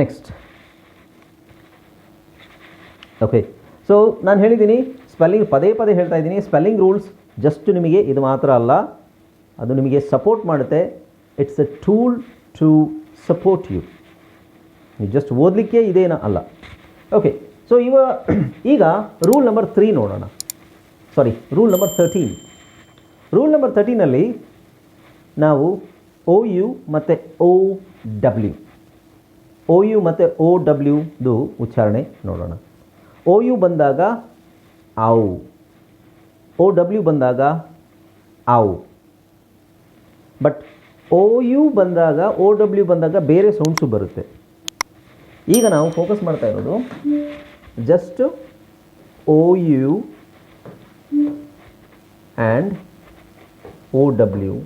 Next okay so ನಾನು ಹೇಳಿದ್ದೀನಿ spelling ಪದೇ ಪದೇ ಹೇಳ್ತಾ ಇದ್ದೀನಿ ಸ್ಪೆಲ್ಲಿಂಗ್ ರೂಲ್ಸ್ ಜಸ್ಟ್ ನಿಮಗೆ ಇದು ಮಾತ್ರ ಅಲ್ಲ. ಅದು ನಿಮಗೆ ಸಪೋರ್ಟ್ ಮಾಡುತ್ತೆ. It's a tool to support you ನೀವು ಜಸ್ಟ್ ಓದಲಿಕ್ಕೆ ಇದೇನೋ ಅಲ್ಲ. ಓಕೆ ಸೊ ಇವ, ಈಗ ರೂಲ್ ನಂಬರ್ ತ್ರೀ ನೋಡೋಣ. Sorry rule number thirteen rule number ತರ್ಟೀನಲ್ಲಿ ನಾವು ಓ ಯು ಮತ್ತು ಓ ಡಬ್ಲ್ಯೂ ಓ ಯು ಮತ್ತು ಓ ಡಬ್ಲ್ಯೂದು ಉಚ್ಚಾರಣೆ ನೋಡೋಣ. ಒ ಯು ಬಂದಾಗ ಆವು. ಓ ಡಬ್ಲ್ಯೂ ಬಂದಾಗ ಆವು. ಬಟ್ ಓ ಯು ಬಂದಾಗ ಓ ಡಬ್ಲ್ಯೂ ಬಂದಾಗ ಬೇರೆ ಸೌಂಡ್ಸು ಬರುತ್ತೆ. ಈಗ ನಾವು ಫೋಕಸ್ ಮಾಡ್ತಾ ಇರೋದು just O U and O W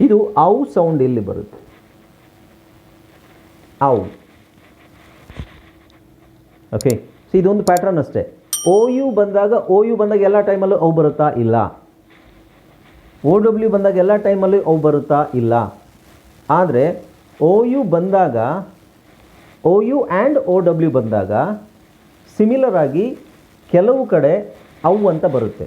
ಇದು ಔ ಸೌಂಡ್ ಇಲ್ಲಿ ಬರುತ್ತೆ? ಔ ಓಕೆ ಸೊ ಇದೊಂದು ಪ್ಯಾಟ್ರನ್ ಅಷ್ಟೇ. ಓ ಯು ಬಂದಾಗ ಓ ಯು ಬಂದಾಗ ಎಲ್ಲ ಟೈಮಲ್ಲೂ ಅವು ಬರುತ್ತಾ? ಇಲ್ಲ. ಓ ಡಬ್ಲ್ಯೂ ಬಂದಾಗ ಎಲ್ಲ ಟೈಮಲ್ಲೂ ಅವು ಬರುತ್ತಾ? ಇಲ್ಲ. ಆದರೆ ಓ ಯು ಬಂದಾಗ O U and O W ಬಂದಾಗ ಸಿಮಿಲರ್ ಆಗಿ ಕೆಲವು ಕಡೆ ಅವು ಅಂತ ಬರುತ್ತೆ.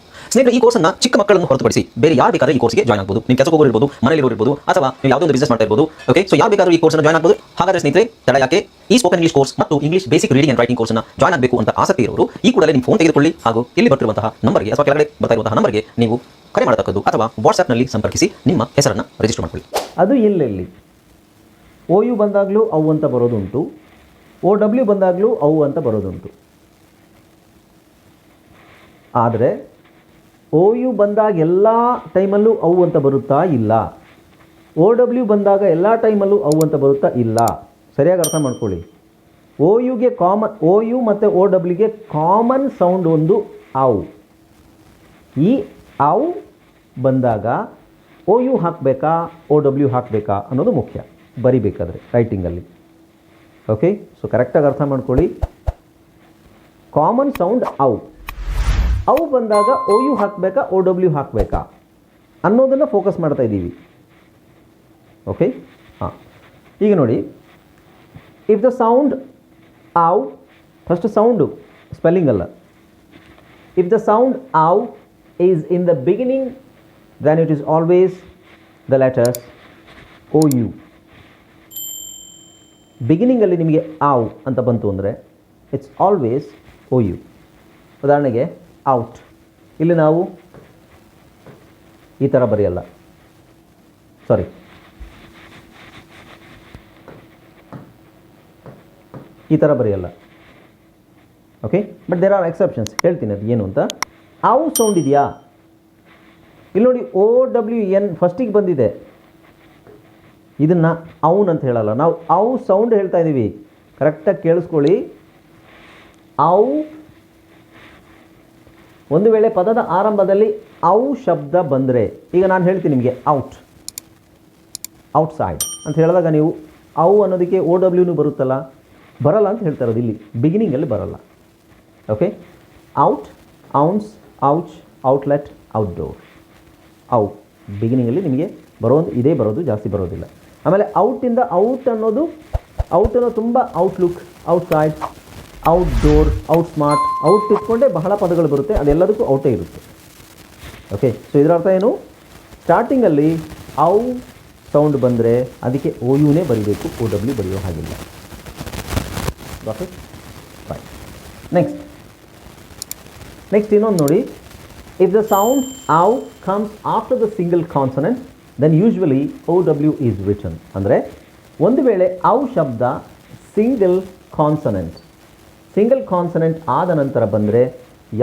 ಸ್ನೇಹಿತರೆ, ಈ ಕೋರ್ಸನ್ನ ಚಿಕ್ಕ ಮಕ್ಕಳನ್ನು ಹೊರತುಪಡಿಸಿ ಬೇರೆ ಯಾರು ಬೇಕಾದ್ರೆ ಈ ಕೋರ್ಸ್ಗೆ ಜಾಯ್ನ್ ಆಗಬಹುದು ನೀವು ಕೆಲಸ ಹೋಗಿರ್ಬೋದು ಮನೆಯಲ್ಲಿ ಇರ್ಬೋದು, ಅಥವಾ ನೀವು ಯಾವುದೋ ಒಂದು ಬಿಸ್ನೆಸ್ ಮಾಡ್ತಾ ಇರ್ಬೋದು ಓಕೆ ಸೊ ಯಾರು ಬೇಕಾದ್ರೂ ಈ ಕೋರ್ಸ್ನ ಜಾಯ್ನ್ ಆಗಬಹುದು ಹಾಗಾದ್ರೆ ಸ್ನೇಹಿತರೆ, ತಡ ಯಾಕೆ? ಈ ಸ್ಪೋಕನ್ ಇಂಗ್ಲಿಷ್ ಕೋರ್ಸ್ ಮತ್ತು English basic reading and writing ಕೋರ್ಸ್ನ ಜಾಯ್ನ್ ಆಗಬೇಕು ಅಂತ ಆಸಕ್ತಿ ಇರೋರು, ಈ ಕೂಡಲೇ ನಿಮ್ಮ ಫೋನ್ ತೆಗೆದುಕೊಳ್ಳಿ ಹಾಗೂ ಇಲ್ಲಿ ಬರ್ತಿರುವಂತಹ ನಂಬರ್ಗೆ ಅಥವಾ ಕೆಳಗಡೆ ಬರ್ತಾ ಇರುವಂತಹ ನಂಬರ್ಗೆ ನೀವು ಕರೆ ಮಾಡತಕ್ಕದ್ದು ಅಥವಾ ವಾಟ್ಸ್ಆಪ್ನಲ್ಲಿ ಸಂಪರ್ಕಿಸಿ ನಿಮ್ಮ ಹೆಸರನ್ನು ರಿಜಿಸ್ಟರ್ ಮಾಡ್ಕೊಳ್ಳಿ. ಅದು ಎಲ್ಲೆಲ್ಲಿ? ಓ ಯು ಬಂದಾಗಲೂ ಅವು ಅಂತ ಬರೋದುಂಟು. ಓ ಡಬ್ಲ್ಯೂ ಬಂದಾಗಲೂ ಅವು ಅಂತ ಬರೋದುಂಟು. ಆದರೆ ಓ ಯು ಬಂದಾಗ ಎಲ್ಲ ಟೈಮಲ್ಲೂ ಅವು ಅಂತ ಬರುತ್ತಾ ಇಲ್ಲ? ಓ ಡಬ್ಲ್ಯೂ ಬಂದಾಗ ಎಲ್ಲ ಟೈಮಲ್ಲೂ ಅವು ಅಂತ ಬರುತ್ತಾ ಇಲ್ಲ? ಸರಿಯಾಗಿ ಅರ್ಥ ಮಾಡ್ಕೊಳ್ಳಿ. ಓ ಯುಗೆ ಕಾಮನ್ ಓ ಯು ಮತ್ತು ಓ ಡಬ್ಲ್ಯೂಗೆ ಕಾಮನ್ ಸೌಂಡ್ ಒಂದು ಅವು ಈ ಅವು ಬಂದಾಗ ಓ ಯು ಹಾಕಬೇಕಾ ಓ ಡಬ್ಲ್ಯೂ ಹಾಕಬೇಕಾ ಅನ್ನೋದು ಮುಖ್ಯ. ಬರಿಬೇಕಾದ್ರೆ ರೈಟಿಂಗಲ್ಲಿ ಓಕೆ ಸೊ ಕರೆಕ್ಟಾಗಿ ಅರ್ಥ ಮಾಡ್ಕೊಳ್ಳಿ. ಕಾಮನ್ ಸೌಂಡ್ ಅವು ಅವು ಬಂದಾಗ ಓ ಯು ಹಾಕಬೇಕಾ ಓ ಡಬ್ಲ್ಯೂ ಹಾಕಬೇಕಾ? ಅನ್ನೋದನ್ನು ಫೋಕಸ್ ಮಾಡ್ತಾ ಇದ್ದೀವಿ. ಓಕೆ ಹಾಂ. ಈಗ ನೋಡಿ if the sound ow first sound spelling ಅಲ್ಲ. If the sound ow is in the beginning then it is always the letters O U ಬಿಗಿನಿಂಗಲ್ಲಿ ನಿಮಗೆ ಆವ್ ಅಂತ ಬಂತು ಅಂದರೆ ಇಟ್ಸ್ ಆಲ್ವೇಸ್ ಓ ಯು ಉದಾಹರಣೆಗೆ ಔಟ್ ಇಲ್ಲಿ ನಾವು ಈ ಥರ ಬರೆಯಲ್ಲ. ಸಾರಿ ಈ ಥರ ಬರೆಯಲ್ಲ. Okay but there are exceptions ಹೇಳ್ತೀನಿ ಅದು ಏನು ಅಂತ. ಔ ಸೌಂಡ್ ಇದೆಯಾ? ಇಲ್ಲಿ ನೋಡಿ ಓ ಡಬ್ಲ್ಯೂ ಎನ್ ಫಸ್ಟಿಗೆ ಬಂದಿದೆ. ಇದನ್ನು ಅವನ್ ಅಂತ ಹೇಳಲ್ಲ. ನಾವು ಅವು ಸೌಂಡ್ ಹೇಳ್ತಾ ಇದ್ದೀವಿ ಕರೆಕ್ಟಾಗಿ ಕೇಳಿಸ್ಕೊಳ್ಳಿ. ಅವು ಒಂದು ವೇಳೆ ಪದದ ಆರಂಭದಲ್ಲಿ ಔ ಶಬ್ದ ಬಂದರೆ, ಈಗ ನಾನು ಹೇಳ್ತೀನಿ ನಿಮಗೆ, ಔಟ್. ಔಟ್ ಸೈಡ್ ಅಂತ ಹೇಳಿದಾಗ ನೀವು ಔ ಅನ್ನೋದಕ್ಕೆ ಓ ಡಬ್ಲ್ಯೂನು ಬರುತ್ತಲ್ಲ? ಬರಲ್ಲ ಅಂತ ಹೇಳ್ತಾ ಇರೋದು ಇಲ್ಲಿ. ಬಿಗಿನಿಂಗಲ್ಲಿ ಬರಲ್ಲ. Okay out ounce ouch outlet outdoor ow ಬಿಗಿನಿಂಗಲ್ಲಿ ನಿಮಗೆ ಬರೋದು ಇದೇ ಬರೋದು, ಜಾಸ್ತಿ ಬರೋದಿಲ್ಲ. ಆಮೇಲೆ ಔಟಿಂದ ಔಟ್ ಅನ್ನೋದು ಔಟ್ ಅನ್ನೋದು ತುಂಬ outlook outside outdoor outsmart out ಇಟ್ಕೊಂಡೇ ಬಹಳ ಪದಗಳು ಬರುತ್ತೆ. ಅದೆಲ್ಲದಕ್ಕೂ ಔಟೇ ಇರುತ್ತೆ. ಓಕೆ ಸೊ ಇದರ ಅರ್ಥ ಏನು ಸ್ಟಾರ್ಟಿಂಗಲ್ಲಿ ಔ ಸೌಂಡ್ ಬಂದರೆ ಅದಕ್ಕೆ ಓ ಯುನೇ ಬರೀಬೇಕು. ಓ ಡಬ್ಲ್ಯೂ ಬರೆಯೋ ಹಾಗಿಲ್ಲ. ಓಕೆ ಫೈನ್ ನೆಕ್ಸ್ಟ್ ನೆಕ್ಸ್ಟ್ ಇನ್ನೊಂದು ನೋಡಿ. If the sound ow comes after the single consonant then usually O W is written ಅಂದರೆ, ಒಂದು ವೇಳೆ ಔ ಶಬ್ದ ಸಿಂಗಲ್ ಕಾನ್ಸನೆಂಟ್ ಸಿಂಗಲ್ ಕಾನ್ಸನೆಂಟ್ ಆದ ನಂತರ ಬಂದರೆ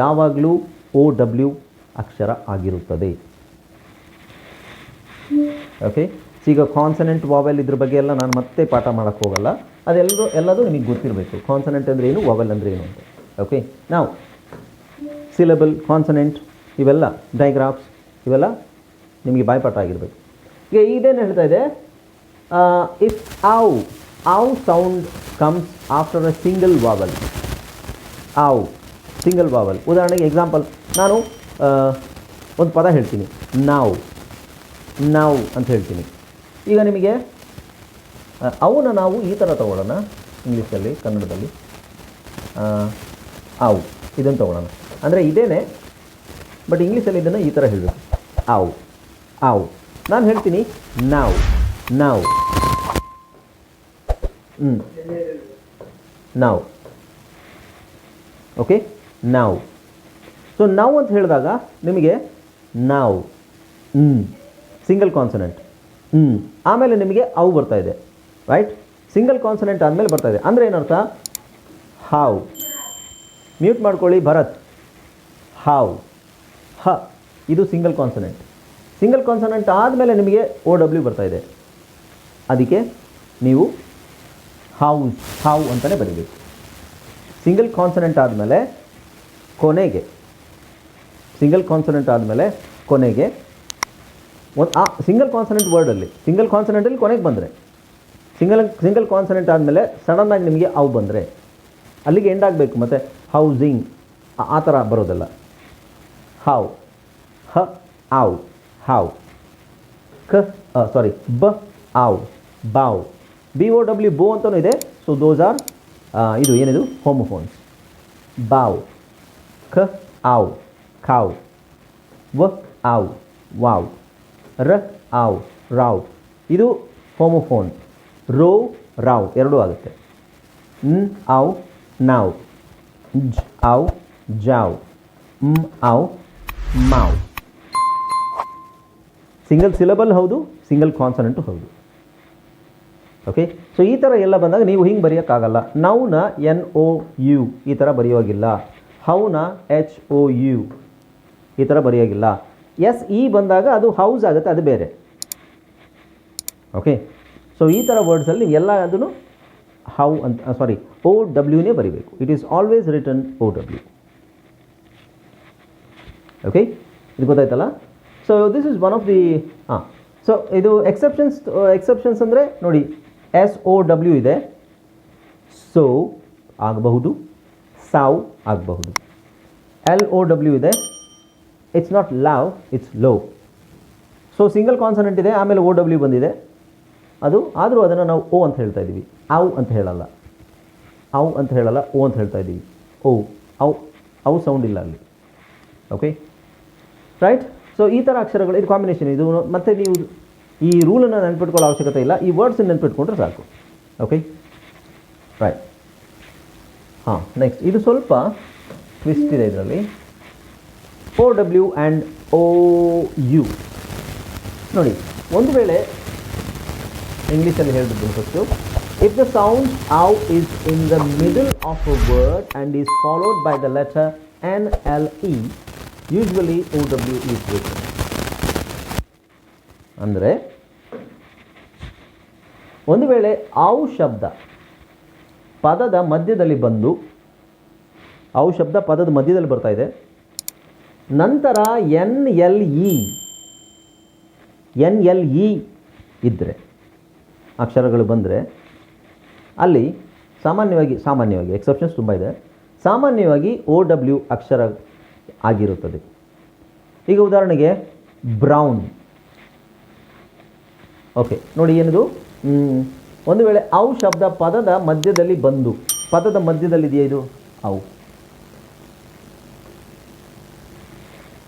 ಯಾವಾಗಲೂ ಓ ಡಬ್ಲ್ಯೂ ಅಕ್ಷರ ಆಗಿರುತ್ತದೆ. ಓಕೆ ಈಗ ಕಾನ್ಸನೆಂಟ್ ವಾವೆಲ್ ಇದ್ರ ಬಗ್ಗೆ ಎಲ್ಲ ನಾನು ಮತ್ತೆ ಪಾಠ ಮಾಡೋಕ್ಕೆ ಹೋಗಲ್ಲ. ಅದೆಲ್ಲರೂ ಎಲ್ಲದೂ ನಿಮಗೆ ಗೊತ್ತಿರಬೇಕು. ಕಾನ್ಸನೆಂಟ್ ಅಂದರೆ ಏನು, ವಾವೆಲ್ ಅಂದರೆ ಏನು ಅಂತ. ಓಕೆ ನಾವು ಸಿಲೆಬಲ್ ಕಾನ್ಸನೆಂಟ್ ಇವೆಲ್ಲ ಡೈಗ್ರಾಫ್ಸ್ ಇವೆಲ್ಲ ನಿಮಗೆ ಬಾಯ್ಪಾಠ ಆಗಿರಬೇಕು. ಈಗ ಇದೇನು ಹೇಳ್ತಾ ಇದೆ? If ow ow sound comes after a single vowel ow, single vowel ಉದಾಹರಣೆಗೆ ಎಕ್ಸಾಂಪಲ್ ನಾನು ಒಂದು ಪದ ಹೇಳ್ತೀನಿ. ನಾವು ನಾವು ಅಂತ ಹೇಳ್ತೀನಿ. ಈಗ ನಿಮಗೆ ಅವನ ನಾವು ಈ ಥರ ತಗೊಳ್ಳೋಣ ಇಂಗ್ಲೀಷಲ್ಲಿ ಕನ್ನಡದಲ್ಲಿ. ಆವು, ಇದನ್ನು ತಗೊಳ್ಳೋಣ. ಅಂದರೆ ಇದೇನೆ, ಬಟ್ ಇಂಗ್ಲೀಷಲ್ಲಿ ಇದನ್ನು ಈ ಥರ ಹೇಳಬೇಕು. ಆವು ಆವು. ನಾನು ಹೇಳ್ತೀನಿ, ನಾವು ನಾವು. ಹ್ಞೂ ನಾವು. ಓಕೆ ನಾವು ಸೊ ನಾವು ಅಂತ ಹೇಳಿದಾಗ ನಿಮಗೆ ನಾವು ಹ್ಞೂ ಸಿಂಗಲ್ ಕಾನ್ಸನೆಂಟ್ ಹ್ಞೂ ಆಮೇಲೆ ನಿಮಗೆ ಅವು ಬರ್ತಾ ಇದೆ. ರೈಟ್ ಸಿಂಗಲ್ ಕಾನ್ಸನೆಂಟ್ ಆದಮೇಲೆ ಬರ್ತಾ ಇದೆ. ಅಂದರೆ ಏನರ್ಥ? ಹಾವು ಮ್ಯೂಟ್ ಮಾಡ್ಕೊಳ್ಳಿ, ಭರತ್. ಹಾವು ಹ. ಇದು ಸಿಂಗಲ್ ಕಾನ್ಸನೆಂಟ್ ಸಿಂಗಲ್ ಕಾನ್ಸನೆಂಟ್ ಆದಮೇಲೆ ನಿಮಗೆ ಓ ಡಬ್ಲ್ಯೂ ಬರ್ತಾ ಇದೆ. ಅದಕ್ಕೆ ನೀವು ಹೌಸ್ ಹಾವು ಅಂತಲೇ ಬರೀಬೇಕು. ಸಿಂಗಲ್ ಕಾನ್ಸನೆಂಟ್ ಆದಮೇಲೆ ಕೊನೆಗೆ, ಸಿಂಗಲ್ ಕಾನ್ಸನೆಂಟ್ ಆದಮೇಲೆ ಕೊನೆಗೆ, ಒಂದು, ಆ, ಸಿಂಗಲ್ ಕಾನ್ಸನೆಂಟ್ ವರ್ಡಲ್ಲಿ ಸಿಂಗಲ್ ಕಾನ್ಸನೆಂಟಲ್ಲಿ ಕೊನೆಗೆ ಬಂದರೆ, ಸಿಂಗಲ್ ಸಿಂಗಲ್ ಕಾನ್ಸನೆಂಟ್ ಆದಮೇಲೆ ಸಡನ್ನಾಗಿ ನಿಮಗೆ ಅವು ಬಂದರೆ, ಅಲ್ಲಿಗೆ ಎಂಡ್ ಆಗಬೇಕು, ಮತ್ತು ಹೌಸಿಂಗ್ ಆ ಥರ ಬರೋದಲ್ಲ. ಹೌ ಹ, ಆವ್, ಹಾವ್, ಕ ಸಾರಿ ಬ, ಆವ್, ಬಾವ್ ಬಿ ಓ ಡಬ್ಲ್ಯೂ ಬೋ ಅಂತಲೂ ಇದೆ. ಸೊ ದೋಸ್ ಆರ್ ಇದು ಏನಿದು? ಹೋಮೋಫೋನ್ಸ್ ಬಾವ್. ಖ, ಆವ್. ಖಾವ್. ವ, ಆವ್. ವಾವ್. ರ, ಆವ್. ರಾವ್. ಇದು ಹೋಮೋಫೋನ್ ರೋ, ರಾವ್. ಎರಡೂ ಆಗುತ್ತೆ. ನ್, ಆವ್, ನಾವ್. ಜ್, ಆವ್, ಜಾವ್. ಮ್, ಆವ್, ಮಾವ್. ಸಿಂಗಲ್ ಸಿಲಬಲ್ ಹೌದು, ಸಿಂಗಲ್ ಕಾನ್ಸನೆಂಟು ಹೌದು. ಓಕೆ ಸೊ ಈ ಥರ ಎಲ್ಲ ಬಂದಾಗ ನೀವು ಹಿಂಗೆ ಬರೆಯೋಕ್ಕಾಗಲ್ಲ. ನೌನ ಎನ್ ಒ ಯು ಈ ಥರ ಬರೆಯೋಗಿಲ್ಲ. ಹೌನ ಎಚ್ ಒ ಯು ಈ ಥರ ಬರೆಯೋಗಿಲ್ಲ. ಎಸ್ ಇ ಬಂದಾಗ ಅದು ಹೌಸ್ ಆಗುತ್ತೆ, ಅದು ಬೇರೆ. ಓಕೆ ಸೊ ಈ ಥರ ವರ್ಡ್ಸಲ್ಲಿ ಎಲ್ಲ ಅದನ್ನು ಹೌ ಅಂತ ಸಾರಿ ಓ ಡಬ್ಲ್ಯೂನೇ ಬರಿಬೇಕು. It is always written O W okay ಇದು ಗೊತ್ತಾಯ್ತಲ್ಲ? So this is one of the ಹಾಂ ಸೊ ಇದು ಎಕ್ಸೆಪ್ಷನ್ಸ್ ಎಕ್ಸೆಪ್ಷನ್ಸ್ ಅಂದರೆ ನೋಡಿ ಎಸ್ ಒ ಡಬ್ಲ್ಯೂ ಇದೆ. ಸೊ ಆಗಬಹುದು. ಸಾವ್ ಆಗಬಹುದು. ಎಲ್ ಒ ಡಬ್ಲ್ಯೂ ಇದೆ. It's not low it's low so single consonant ಇದೆ, ಆಮೇಲೆ ಓ ಡಬ್ಲ್ಯೂ ಬಂದಿದೆ. ಅದು, ಆದರೂ ಅದನ್ನು ನಾವು ಓ ಅಂತ ಹೇಳ್ತಾ ಇದ್ದೀವಿ. ಅವು ಅಂತ ಹೇಳಲ್ಲ. ಅವು ಅಂತ ಹೇಳಲ್ಲ, ಓ ಅಂತ ಹೇಳ್ತಾ ಇದ್ದೀವಿ. ಓ, ಅವು ಅವು ಸೌಂಡ್ ಇಲ್ಲ ಅಲ್ಲಿ. ಓಕೆ ರೈಟ್ ಸೊ ಈ ಥರ ಅಕ್ಷರಗಳು, ಇದು ಕಾಂಬಿನೇಷನ್ ಇದು ಮತ್ತೆ ನೀವು ಈ ರೂಲನ್ನು ನೆನ್ಪಿಟ್ಕೊಳ್ಳೋ ಅವಶ್ಯಕತೆ ಇಲ್ಲ. ಈ ವರ್ಡ್ಸ್ ನೆನ್ಪಿಟ್ಕೊಂಡ್ರೆ ಸಾಕು. ಓಕೆ ರೈಟ್ ಹಾಂ ನೆಕ್ಸ್ಟ್ ಇದು ಸ್ವಲ್ಪ ಟ್ವಿಸ್ಟ್ ಇದೆ ಇದರಲ್ಲಿ. O W and O U ನೋಡಿ, ಒಂದು ವೇಳೆ ಇಂಗ್ಲೀಷಲ್ಲಿ ಹೇಳಿದ್ದು first if the sound ow is in the middle of a word and is followed by the letter N L E usually O W is written ಅಂದರೆ ಒಂದು ವೇಳೆ ಔ ಶಬ್ದ ಪದದ ಮಧ್ಯದಲ್ಲಿ ಬಂದು ಔ ಶಬ್ದ ಪದದ ಮಧ್ಯದಲ್ಲಿ ಬರ್ತಾ ಇದೆ. ನಂತರ N L E, N L E ಇದ್ದರೆ ಅಕ್ಷರಗಳು ಬಂದರೆ ಅಲ್ಲಿ ಸಾಮಾನ್ಯವಾಗಿ ಸಾಮಾನ್ಯವಾಗಿ ಎಕ್ಸೆಪ್ಷನ್ಸ್ ತುಂಬ ಇದೆ. ಸಾಮಾನ್ಯವಾಗಿ ಒ ಡಬ್ಲ್ಯೂ ಅಕ್ಷರ ಆಗಿರುತ್ತದೆ. ಈಗ ಉದಾಹರಣೆಗೆ ಬ್ರೌನ್. ಓಕೆ, ನೋಡಿ ಏನಿದು? ಒಂದು ವೇಳೆ ಅವು ಶಬ್ದ ಪದದ ಮಧ್ಯದಲ್ಲಿ ಬಂದು, ಪದದ ಮಧ್ಯದಲ್ಲಿದೆಯಾ ಇದು? ಅವು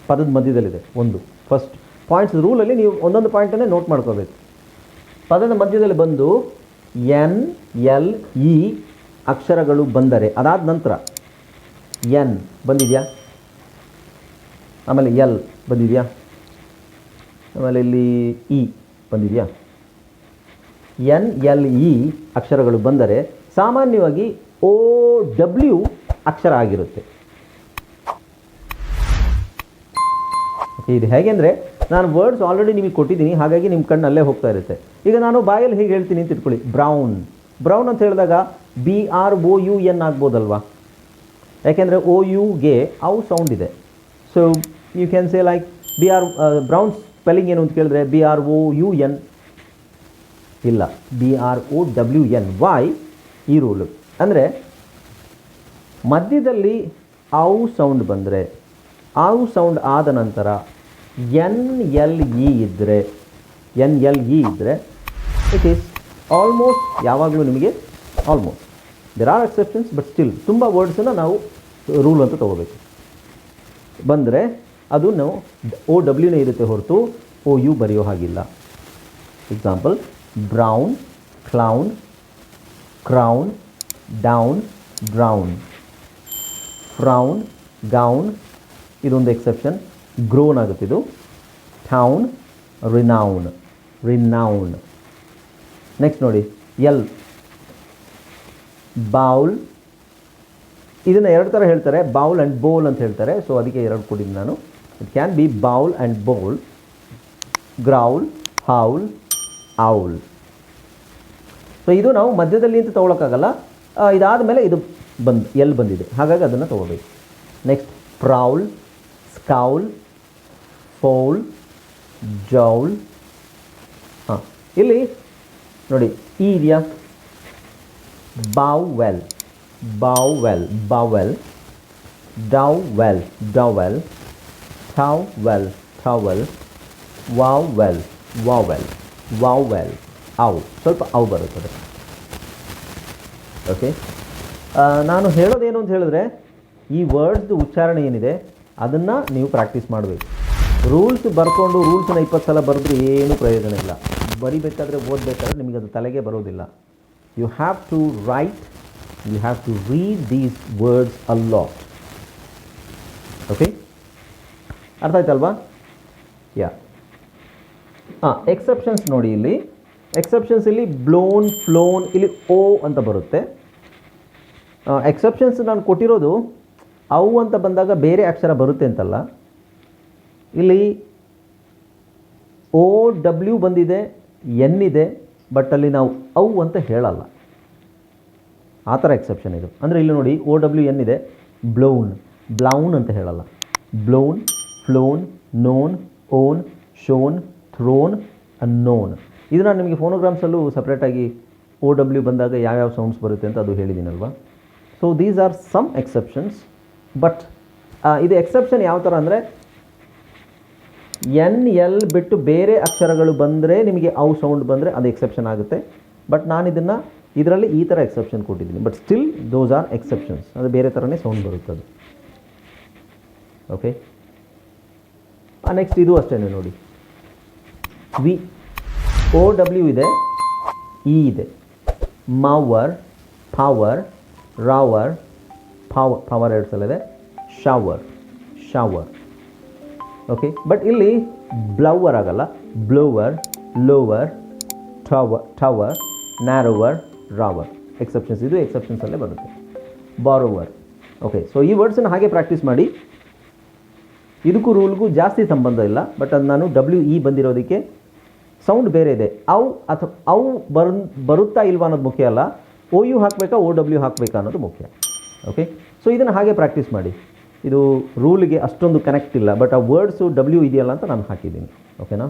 ಪದದ ಮಧ್ಯದಲ್ಲಿದೆ, ಒಂದು. ಫಸ್ಟ್ ಪಾಯಿಂಟ್ಸ್ ರೂಲಲ್ಲಿ ನೀವು ಒಂದೊಂದು ಪಾಯಿಂಟನ್ನೇ ನೋಟ್ ಮಾಡ್ಕೋಬೇಕು. ಪದದ ಮಧ್ಯದಲ್ಲಿ ಬಂದು, ಎನ್, ಎಲ್, ಇ ಅಕ್ಷರಗಳು ಬಂದರೆ, ಅದಾದ ನಂತರ, ಎನ್ ಬಂದಿದೆಯಾ? ಆಮೇಲೆ ಎಲ್ ಬಂದಿದೆಯಾ? ಆಮೇಲೆ ಇಲ್ಲಿ ಇ ಬಂದಿದೆಯಾ? ಎನ್ ಎಲ್ ಇ ಅಕ್ಷರಗಳು ಬಂದರೆ ಸಾಮಾನ್ಯವಾಗಿ ಓ ಡಬ್ಲ್ಯೂ ಅಕ್ಷರ ಆಗಿರುತ್ತೆ. ಇದು ಹೇಗೆಂದರೆ ನಾನು ವರ್ಡ್ಸ್ ಆಲ್ರೆಡಿ ನಿಮಗೆ ಕೊಟ್ಟಿದ್ದೀನಿ, ಹಾಗಾಗಿ ನಿಮ್ಮ ಕಣ್ಣು ಅಲ್ಲೇ ಹೋಗ್ತಾ ಇರುತ್ತೆ. ಈಗ ನಾನು ಬಾಯಲ್ಲಿ ಹೇಗೆ ಹೇಳ್ತೀನಿ ಅಂತ ಇಟ್ಕೊಳ್ಳಿ. ಬ್ರೌನ್. ಬ್ರೌನ್ ಅಂತ ಹೇಳಿದಾಗ B R O U N ಆಗ್ಬೋದಲ್ವಾ? ಯಾಕೆಂದರೆ ಓ ಯುಗೆ ಅವು ಸೌಂಡ್ ಇದೆ. So you can say like B R brown spelling ಏನು ಅಂತ ಕೇಳಿದ್ರೆ B R O U N ಇಲ್ಲ. B R O W N why ಈ ರೂಲು ಅಂದರೆ ಮಧ್ಯದಲ್ಲಿ ಔ ಸೌಂಡ್ ಬಂದರೆ, ಔ ಸೌಂಡ್ ಆದ ನಂತರ ಎನ್ ಎಲ್ ಇ ಇದ್ದರೆ ಎನ್ ಎಲ್ ಇ ಇದ್ದರೆ ಇಟ್ ಈಸ್ ಆಲ್ಮೋಸ್ಟ್ ಯಾವಾಗಲೂ ನಿಮಗೆ almost there are exceptions but still ತುಂಬ ವರ್ಡ್ಸನ್ನು ನಾವು ರೂಲ್ ಅಂತ ತೊಗೋಬೇಕು. ಬಂದರೆ ಅದು ನಾವು ಓ ಡಬ್ಲ್ಯೂನೇ ಇರುತ್ತೆ ಹೊರತು ಓ ಯು ಬರೆಯೋ ಹಾಗಿಲ್ಲ. Example brown clown crown down brown frown gown ಇದೊಂದು ಎಕ್ಸೆಪ್ಷನ್ ಗ್ರೋನ್ ಆಗುತ್ತೆ ಇದು. ಟೌನ್ ರಿನೌನ್ ರಿನೌನ್ ನೆಕ್ಸ್ಟ್ ನೋಡಿ. ಎಲ್ ಬೌಲ್ ಇದನ್ನು ಎರಡು ಥರ ಹೇಳ್ತಾರೆ. ಬೌಲ್ ಆ್ಯಂಡ್ ಬೌಲ್ ಅಂತ ಹೇಳ್ತಾರೆ. ಸೊ ಅದಕ್ಕೆ ಎರಡು ಕೊಟ್ಟಿದ್ದೀನಿ ನಾನು. It can be bowl and bowl growl howl owl so ಇದು ನಾವು ಮಧ್ಯದಲ್ಲಿ ಅಂತ ತೊಗೊಳಕ್ಕಾಗಲ್ಲ. ಇದಾದ ಮೇಲೆ ಇದು ಬಂದು ಎಲ್ಲಿ ಬಂದಿದೆ? ಹಾಗಾಗಿ ಅದನ್ನು ತೊಗೋಬೇಕು. Next prowl scowl fowl jowl. ಹಾಂ, ಇಲ್ಲಿ ನೋಡಿ, ಈ ಇದೆಯಾ? Bowel bowel dowel dowel towel vowel vowel vowel ಅವು, ಸ್ವಲ್ಪ ಅವು ಬರುತ್ತದೆ. ಓಕೆ ನಾನು ಹೇಳೋದೇನು ಅಂತ ಹೇಳಿದ್ರೆ, ಈ ವರ್ಡ್ಸ್ದು ಉಚ್ಚಾರಣೆ ಏನಿದೆ, ಅದನ್ನು ನೀವು ಪ್ರಾಕ್ಟೀಸ್ ಮಾಡಬೇಕು. ರೂಲ್ಸ್ ಬರ್ಕೊಂಡು ರೂಲ್ಸನ್ನ ಇಪ್ಪತ್ತು ಸಲ ಬರೆದ್ರೆ ಏನೂ ಪ್ರಯೋಜನ ಇಲ್ಲ. ಬರಿಬೇಕಾದ್ರೆ ಓದಬೇಕಾದ್ರೆ ನಿಮಗೆ ಅದು ತಲೆಗೆ ಬರೋದಿಲ್ಲ. You have to write you have to read these words a lot okay ಅರ್ಥ ಆಯ್ತಲ್ವಾ? ಯಾ ಹಾಂ ಎಕ್ಸೆಪ್ಷನ್ಸ್ ನೋಡಿ ಇಲ್ಲಿ. ಎಕ್ಸೆಪ್ಷನ್ಸ್ ಇಲ್ಲಿ ಬ್ಲೋನ್ ಫ್ಲೋನ್ ಇಲ್ಲಿ ಓ ಅಂತ ಬರುತ್ತೆ. ಎಕ್ಸೆಪ್ಷನ್ಸ್ ನಾನು ಕೊಟ್ಟಿರೋದು ಅವು ಅಂತ ಬಂದಾಗ ಬೇರೆ ಅಕ್ಷರ ಬರುತ್ತೆ ಅಂತಲ್ಲ. ಇಲ್ಲಿ ಓ ಡಬ್ಲ್ಯೂ ಬಂದಿದೆ ಎನ್ ಇದೆ ಬಟ್ ಅಲ್ಲಿ ನಾವು ಅವು ಅಂತ ಹೇಳಲ್ಲ. ಆ ಥರ ಎಕ್ಸೆಪ್ಷನ್ ಇದು. ಅಂದರೆ ಇಲ್ಲಿ ನೋಡಿ ಓ ಡಬ್ಲ್ಯೂ ಎನ್ ಇದೆ. ಬ್ಲೌನ್ ಬ್ಲೌನ್ ಅಂತ ಹೇಳಲ್ಲ. Blown flown known own shown thrown unknown ಇದು ನಾನು ನಿಮಗೆ ಫೋನೋಗ್ರಾಮ್ಸಲ್ಲೂ ಸಪ್ರೇಟಾಗಿ ಓ ಡಬ್ಲ್ಯೂ ಬಂದಾಗ ಯಾವ್ಯಾವ ಸೌಂಡ್ಸ್ ಬರುತ್ತೆ ಅಂತ ಅದು ಹೇಳಿದ್ದೀನಲ್ವ? So these are some exceptions but ಇದು ಎಕ್ಸೆಪ್ಷನ್ ಯಾವ ಥರ ಅಂದರೆ ಎನ್ ಎಲ್ ಬಿಟ್ಟು ಬೇರೆ ಅಕ್ಷರಗಳು ಬಂದರೆ ನಿಮಗೆ ಅವು ಸೌಂಡ್ ಬಂದರೆ ಅದು ಎಕ್ಸೆಪ್ಷನ್ ಆಗುತ್ತೆ. ಬಟ್ ನಾನು ಇದನ್ನು, ಇದರಲ್ಲಿ ಈ ಥರ ಎಕ್ಸೆಪ್ಷನ್ ಕೊಟ್ಟಿದ್ದೀನಿ. But still those are exceptions ಅದು ಬೇರೆ ಥರನೇ ಸೌಂಡ್ ಬರುತ್ತೆ ಅದು. ಓಕೆ ನೆಕ್ಸ್ಟ್ ಇದು ಅಷ್ಟೇ ನೋಡಿ. ವಿ ಓ ಡಬ್ಲ್ಯೂ ಇದೆ ಇ ಇದೆ. ಮಾವರ್ ಪಾವರ್ ರಾವರ್ ಪವರ್ ಪವರ್ ಎರಡು ಸಲ ಇದೆ. ಶಾವರ್ ಶಾವರ್ ಓಕೆ ಬಟ್ ಇಲ್ಲಿ ಬ್ಲವರ್ ಆಗಲ್ಲ. Blower lower tower tower narrower rower exceptions ಇದು ಎಕ್ಸೆಪ್ಷನ್ಸಲ್ಲೇ ಬರುತ್ತೆ. ಬಾರೋವರ್ ಓಕೆ ಸೊ ಈ ವರ್ಡ್ಸನ್ನು ಹಾಗೆ ಪ್ರಾಕ್ಟೀಸ್ ಮಾಡಿ. ಇದಕ್ಕೂ ರೂಲ್ಗೂ ಜಾಸ್ತಿ ಸಂಬಂಧ ಇಲ್ಲ ಬಟ್ ಅದು ನಾನು ಡಬ್ಲ್ಯೂ ಇ ಬಂದಿರೋದಕ್ಕೆ ಸೌಂಡ್ ಬೇರೆ ಇದೆ. ಅವು ಅಥವಾ ಅವು ಬರ್, ಬರುತ್ತಾ ಇಲ್ವಾ ಅನ್ನೋದು ಮುಖ್ಯ ಅಲ್ಲ. ಓ ಯು ಹಾಕಬೇಕಾ ಓ ಡಬ್ಲ್ಯೂ ಹಾಕಬೇಕಾ ಅನ್ನೋದು ಮುಖ್ಯ. ಓಕೆ ಸೊ ಇದನ್ನು ಹಾಗೆ ಪ್ರಾಕ್ಟೀಸ್ ಮಾಡಿ. ಇದು ರೂಲ್ಗೆ ಅಷ್ಟೊಂದು ಕನೆಕ್ಟ್ ಇಲ್ಲ ಬಟ್ ಆ ವರ್ಡ್ಸು ಡಬ್ಲ್ಯೂ ಇದೆಯಲ್ಲ ಅಂತ ನಾನು ಹಾಕಿದ್ದೀನಿ. ಓಕೆನಾ